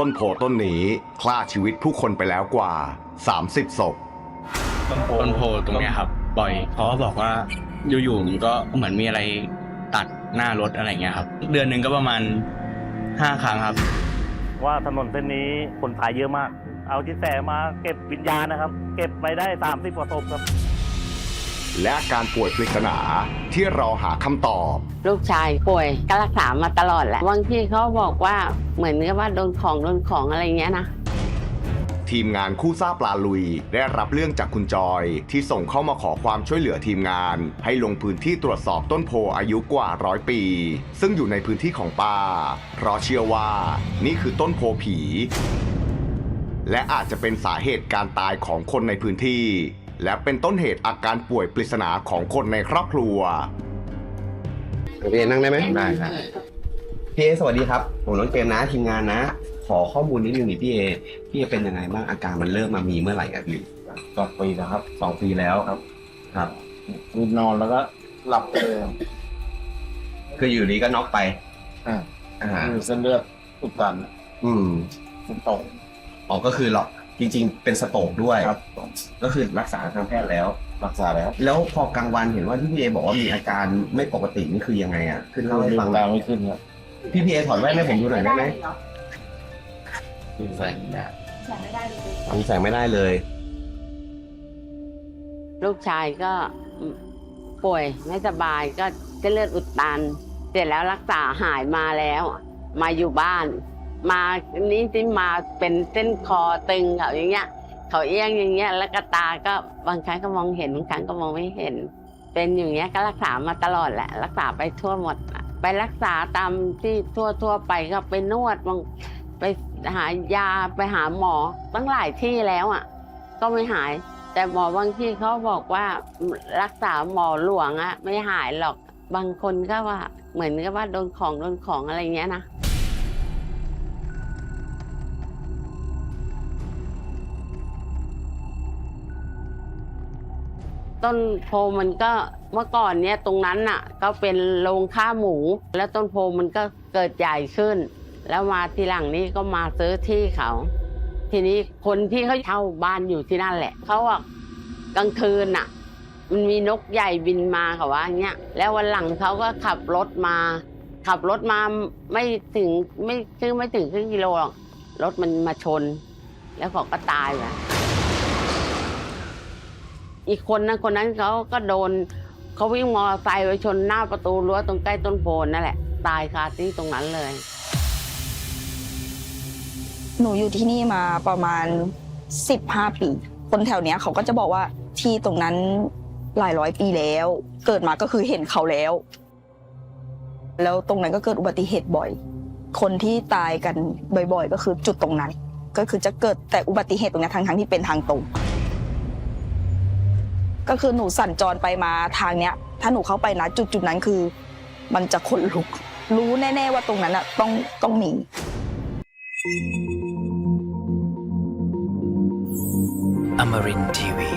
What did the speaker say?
ต้นโพต้นนี้ฆ่าชีวิตผู้คนไปแล้วกว่า 30ศพ ต้นโพตรงเนี้ยครับปล่อยเขาก็บอกว่าอยู่ๆมันก็เหมือนมีอะไรตัดหน้ารถอะไรเงี้ยครับ เดือนหนึ่งก็ประมาณห้าครั้งครับ ว่าถนนเส้นนี้คนตายเยอะมาก เอาที่แสมาเก็บวิญญาณนะครับ เก็บไปได้สามสิบกว่าศพครับ และอาการป่วยปริศนาที่เราหาคำตอบ ลูกชายป่วยก็รักษามาตลอดแหละบางทีเขาบอกว่าเหมือนกับว่าโดนของโดนของอะไรเงี้ยนะ ทีมงานคู่ซ่าปลาลุย ได้รับเรื่องจากคุณจอย ที่ส่งเข้ามาขอความช่วยเหลือทีมงาน ให้ลงพื้นที่ตรวจสอบต้นโพอายุกว่าร้อยปี ซึ่งอยู่ในพื้นที่ของป้าเพราะเชื่อว่า นี่คือต้นโพผี และอาจจะเป็นสาเหตุการตายของคนในพื้นที่ และเป็นต้นเหตุอาการป่วยปริศนาของคนในครอบครัวเดี๋ยวพี่เอนั่งได้ไหมได้ครับพี่เอสวัสดีครับ ผมน้องเกมนะทีมงานนะ ขอข้อมูลนิดนึงดิพี่เอพี่เอเป็นยังไงบ้างอาการมันเริ่มมามีเมื่อไหร่อะพี่สองปีแล้วครับสองปีแล้วครับ ครับคือนอนแล้วก็หลับไปเลยคืออยู่ดีก็น็อกไปอ่าอ่าคือเส้นเลือดอุดตันอืมมันตก อ๋อก็คือหรอก จริง ๆ เป็นสโตรกด้วย ครับก็คือรักษาทางแพทย์แล้ว รักษาแล้วแล้วพอกลางวันเห็นว่าที่พี่เอบอกว่ามีอาการไม่ปกตินี่คือยังไงอะขึ้นเล่าให้ลืฟัมงตาไม่ขึ้นครับพี่พีเอถอดแว่นให้ผมดูหน่อยได้ไหมคือแสงแดดทำแสงไม่ได้เลย ลูกชายก็ป่วยไม่สบายก็เส้นเลือดอุดตัน เสร็จแล้วรักษาหายมาแล้ว มาอยู่บ้าน มานี้ที่มาเป็นเส้นคอตึงเขาอย่างเงี้ย เขาเอี้ยงอย่างเงี้ย แล้วก็ตาก็บางครั้งก็มองเห็นบางครั้งก็มองไม่เห็น เป็นอย่างเงี้ยก็รักษามาตลอดแหละ รักษาไปทั่วหมด ไปรักษาตามที่ทั่วทั่วไปก็ไปนวดบางไปหายาไปหาหมอตั้งหลายที่แล้วอะ ก็ไม่หาย แต่หมอบางที่เขาบอกว่ารักษาหมอหลวงอะ ไม่หายหรอกบางคนก็ว่าเหมือนกับว่าโดนของโดนของอะไรเงี้ยนะ ต้นโพมันก็เมื่อก่อนเนี้ยตรงนั้นน่ะก็เป็นโรงฆ่าหมู แล้วต้นโพมันก็เกิดใหญ่ขึ้น แล้วมาทีหลังนี้ก็มาซื้อที่เขา ทีนี้คนที่เขาเช่าบ้านอยู่ที่นั่นแหละเขาอะกลางคืนน่ะ มันมีนกใหญ่บินมาเขาว่าอย่างเงี้ยแล้ววันหลังเขาก็ขับรถมา ขับรถมาไม่ถึงไม่ซึ่งไม่ถึงครึ่งกิโลหรอกรถมันมาชน แล้วเขาก็ตายอะ อีกคนนั้นคนนั้นเขาก็โดนเขาวิ่งมอเตอร์ไซค์ไปชนหน้าประตูรั้วตรงใกล้ต้นโพนนั่นแหละ ตายคาที่ตรงนั้นเลย หนูอยู่ที่นี่มาประมาณ 15 ปี คนแถวเนี้ยเขาก็จะบอกว่าที่ตรงนั้นหลายร้อยปีแล้ว เกิดมาก็คือเห็นเขาแล้ว แล้วตรงนั้นก็เกิดอุบัติเหตุบ่อย คนที่ตายกันบ่อย ๆ ก็คือจุดตรงนั้น ก็คือจะเกิดแต่อุบัติเหตุตรงนี้ทางทางๆที่เป็นทางตรง ก็คือหนูสัญจรไปมาทางเนี้ย ถ้าหนูเข้าไปนะจุดจุดนั้นคือ มันจะขนลุก รู้แน่ ๆ ว่าตรงนั้นอะต้องต้องมีอมรินทีวี